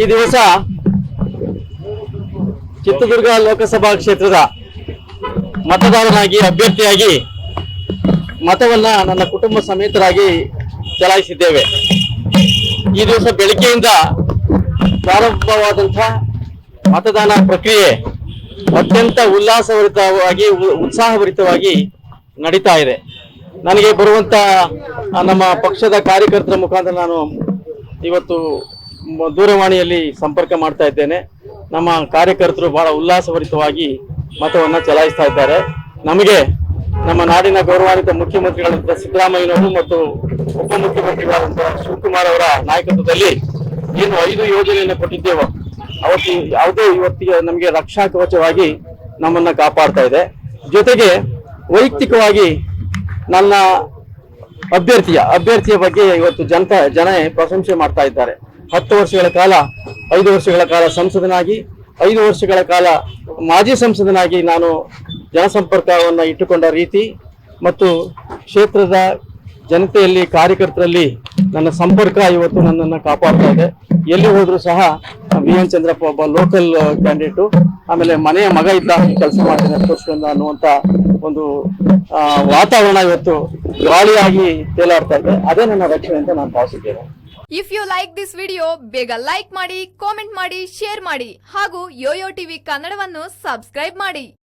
ಈ ದಿವಸ ಚಿತ್ರದುರ್ಗ ಲೋಕಸಭಾ ಕ್ಷೇತ್ರದ ಮತದಾರನಾಗಿ, ಅಭ್ಯರ್ಥಿಯಾಗಿ ಮತವನ್ನ ನನ್ನ ಕುಟುಂಬ ಸಮೇತರಾಗಿ ಚಲಾಯಿಸಿದ್ದೇವೆ. ಈ ದಿವಸ ಬೆಳಿಗ್ಗೆಯಿಂದ ಪ್ರಾರಂಭವಾದಂತಹ ಮತದಾನ ಪ್ರಕ್ರಿಯೆ ಅತ್ಯಂತ ಉಲ್ಲಾಸಭರಿತವಾಗಿ ಉತ್ಸಾಹಭರಿತವಾಗಿ ನಡೀತಾ ಇದೆ. ನನಗೆ ಬರುವಂತ ನಮ್ಮ ಪಕ್ಷದ ಕಾರ್ಯಕರ್ತರ ಮುಖಾಂತರ ನಾನು ಇವತ್ತು ದೂರವಾಣಿಯಲ್ಲಿ ಸಂಪರ್ಕ ಮಾಡ್ತಾ ಇದ್ದೇನೆ. ನಮ್ಮ ಕಾರ್ಯಕರ್ತರು ಬಹಳ ಉಲ್ಲಾಸಭರಿತವಾಗಿ ಮತವನ್ನ ಚಲಾಯಿಸ್ತಾ ಇದ್ದಾರೆ. ನಮಗೆ ನಮ್ಮ ನಾಡಿನ ಗೌರವಾನ್ವಿತ ಮುಖ್ಯಮಂತ್ರಿಗಳಾದಂತಹ ಸಿದ್ದರಾಮಯ್ಯನವರು ಮತ್ತು ಉಪಮುಖ್ಯಮಂತ್ರಿಗಳಾದಂತಹ ಶಿವಕುಮಾರ್ ಅವರ ನಾಯಕತ್ವದಲ್ಲಿ ಏನು ಐದು ಯೋಜನೆಯನ್ನು ಕೊಟ್ಟಿದ್ದೇವೋ, ಅವತ್ತು ಯಾವುದೇ ಇವತ್ತಿಗೆ ನಮಗೆ ರಕ್ಷಾ ಕವಚವಾಗಿ ನಮ್ಮನ್ನ ಕಾಪಾಡ್ತಾ ಇದೆ. ಜೊತೆಗೆ ವೈಯಕ್ತಿಕವಾಗಿ ನನ್ನ ಅಭ್ಯರ್ಥಿಯ ಅಭ್ಯರ್ಥಿಯ ಬಗ್ಗೆ ಇವತ್ತು ಜನತಾ ಜನ ಪ್ರಶಂಸೆ ಮಾಡ್ತಾ ಇದ್ದಾರೆ. ಹತ್ತು ವರ್ಷಗಳ ಕಾಲ, ಐದು ವರ್ಷಗಳ ಕಾಲ ಸಂಸದನಾಗಿ, ಐದು ವರ್ಷಗಳ ಕಾಲ ಮಾಜಿ ಸಂಸದನಾಗಿ ನಾನು ಜನಸಂಪರ್ಕವನ್ನು ಇಟ್ಟುಕೊಂಡ ರೀತಿ ಮತ್ತು ಕ್ಷೇತ್ರದ ಜನತೆಯಲ್ಲಿ, ಕಾರ್ಯಕರ್ತರಲ್ಲಿ ನನ್ನ ಸಂಪರ್ಕ ಇವತ್ತು ನನ್ನನ್ನು ಕಾಪಾಡ್ತಾ ಇದೆ. ಎಲ್ಲಿ ಹೋದರೂ ಸಹ ವಿ ಎನ್ ಚಂದ್ರಪ್ಪ ಒಬ್ಬ ಲೋಕಲ್ ಕ್ಯಾಂಡಿಡೇಟು ಆಮೇಲೆ ಮನೆಯ ಮಗ ಇದ್ದ ಕೆಲಸ ಮಾಡ್ತೀನಿ ತೋರಿಸ್ಕೊಂಡ ಅನ್ನುವಂಥ ಒಂದು ವಾತಾವರಣ ಇವತ್ತು ಗಾಳಿಯಾಗಿ ತೇಲಾಡ್ತಾ ಇದೆ. ಅದೇ ನನ್ನ ರಕ್ಷಣೆ ಅಂತ ನಾನು ಭಾವಿಸಿದ್ದೇನೆ if you like this video ಬೇಗ ಲೈಕ್ ಮಾಡಿ ಕಾಮೆಂಟ್ ಮಾಡಿ ಶೇರ್ ಮಾಡಿ ಹಾಗೂ ಯೋಯೋ ಟಿವಿ ಕನ್ನಡವನ್ನು ಸಬ್ಸ್ಕ್ರೈಬ್ ಮಾಡಿ.